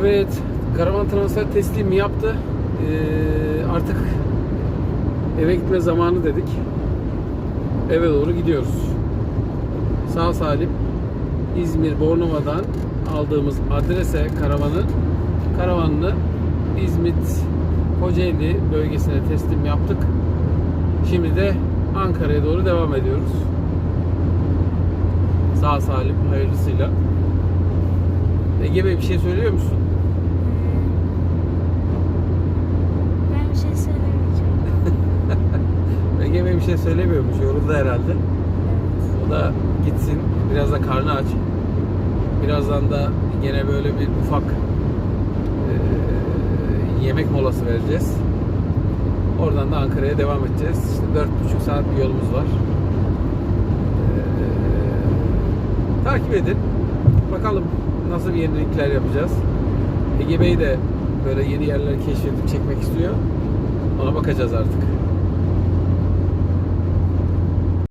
Evet, karavan transfer teslimi yaptı. Ee, artık eve gitme zamanı dedik. Eve doğru gidiyoruz. Sağ salim İzmir Bornova'dan aldığımız adrese karavanın karavanını İzmit Kocaeli bölgesine teslim yaptık. Şimdi de Ankara'ya doğru devam ediyoruz. Sağ salim hayırlısıyla. Ege Bey bir şey söylüyor musun? Ben bir şey söylemeyeceğim. Ege Bey bir şey söylemiyormuş. Yoruldu herhalde. O da gitsin. Biraz da karnı aç. Birazdan da gene böyle bir ufak eee, yemek molası vereceğiz. Oradan da Ankara'ya devam edeceğiz. İşte dört buçuk saat bir yolumuz var. Eee, takip edin. Bakalım nasıl bir yenilikler yapacağız. Ege Bey de böyle yeni yerler keşfedip çekmek istiyor. Ona bakacağız artık.